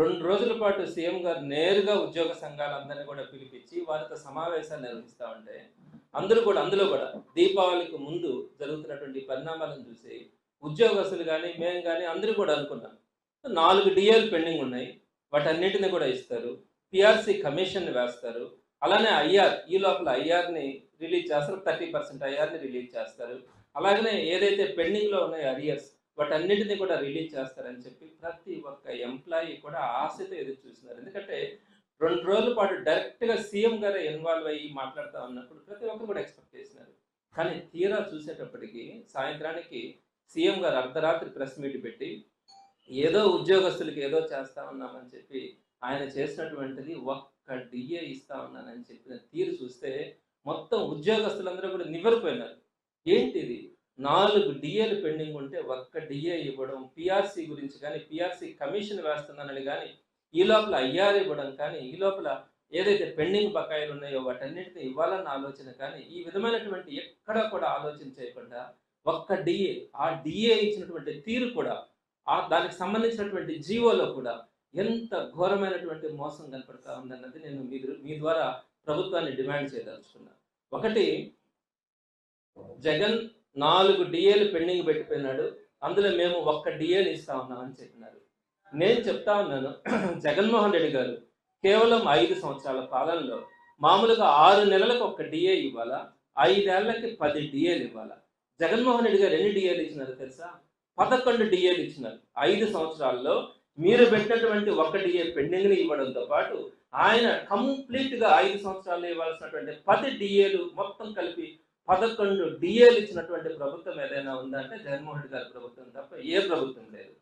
రెండు రోజుల పాటు సీఎం గారు నేరుగా ఉద్యోగ సంఘాలందరినీ కూడా పిలిపించి వారితో సమావేశాలు నిర్వహిస్తూ ఉంటే అందరూ కూడా అందులో కూడా దీపావళికి ముందు జరుగుతున్నటువంటి పరిణామాలను చూసి ఉద్యోగస్తులు కానీ మేము కానీ అందరూ కూడా అనుకున్నాం. నాలుగు డిఎల్ పెండింగ్ ఉన్నాయి. వాటన్నిటిని కూడా ఇస్తారు. పిఆర్సీ కమిషన్ వేస్తారు. అలానే ఐఆర్ ఈ లోపల ఐఆర్ని రిలీజ్ చేస్తారు. థర్టీ పర్సెంట్ ఐఆర్ని రిలీజ్ చేస్తారు. అలాగనే ఏదైతే పెండింగ్లో ఉన్నాయో అరియర్స్ వాటన్నిటిని కూడా రిలీజ్ చేస్తారని చెప్పి ప్రతి ఒక్క ఎంప్లాయీ కూడా ఆశతో ఎదురు చూస్తున్నారు. ఎందుకంటే రెండు రోజుల పాటు డైరెక్ట్గా సీఎం గారు ఇన్వాల్వ్ అయ్యి మాట్లాడుతూ ఉన్నప్పుడు ప్రతి ఒక్కరు కూడా ఎక్స్పెక్ట్ చేసినారు. కానీ తీరా చూసేటప్పటికి సాయంత్రానికి సీఎం గారు అర్ధరాత్రి ప్రెస్ మీట్ పెట్టి ఏదో ఉద్యోగస్తులకి ఏదో చేస్తా ఉన్నామని చెప్పి ఆయన చేసినటువంటిది ఒక్క డిఏ ఇస్తా ఉన్నానని చెప్పిన తీరు చూస్తే మొత్తం ఉద్యోగస్తులందరూ కూడా నివ్వరిపోయినారు. ఏంటిది? నాలుగు డిఏలు పెండింగ్ ఉంటే ఒక్క డిఏ ఇవ్వడం పిఆర్సీ గురించి కానీ పిఆర్సీ కమిషన్ వేస్తున్నానని కానీ ఈ లోపల ఐఆర్ ఇవ్వడం కానీ ఈ లోపల ఏదైతే పెండింగ్ బకాయిలు ఉన్నాయో వాటన్నిటిని ఇవ్వాలన్న ఆలోచన కానీ ఈ విధమైనటువంటి ఎక్కడ కూడా ఆలోచన చేయకుండా ఒక్క డిఏ ఆ డిఏ ఇచ్చినటువంటి తీరు కూడా ఆ దానికి సంబంధించినటువంటి జీవోలో కూడా ఎంత ఘోరమైనటువంటి మోసం కనపడతా ఉందన్నది నేను మీ మీ ద్వారా ప్రభుత్వాన్ని డిమాండ్ చేయదలుచుకున్నాను ఒకటి జగన్ నాలుగు డిఏలు పెండింగ్ పెట్టిపోయినాడు. అందులో మేము ఒక్క డిఏలు ఇస్తా ఉన్నామని చెప్పినారు. నేను చెప్తా ఉన్నాను జగన్మోహన్ రెడ్డి గారు కేవలం ఐదు సంవత్సరాల పాలనలో మామూలుగా ఆరు నెలలకు ఒక డిఏ ఇవ్వాలా? ఐదేళ్ళకి పది డిఏలు ఇవ్వాలా? జగన్మోహన్ రెడ్డి గారు ఎన్ని డిఏలు ఇచ్చినారు తెలుసా? పదకొండు డిఏలు ఇచ్చినారు. ఐదు సంవత్సరాల్లో మీరు పెట్టినటువంటి ఒక డిఏ పెండింగ్ని ఇవ్వడంతో పాటు ఆయన కంప్లీట్గా ఐదు సంవత్సరాల్లో ఇవ్వాల్సినటువంటి పది డిఏలు మొత్తం కలిపి పదకొండు డిఏలు ఇచ్చినటువంటి ప్రభుత్వం ఏదైనా ఉందంటే జగన్మోహన్ రెడ్డి గారి ప్రభుత్వం తప్ప ఏ ప్రభుత్వం లేదు.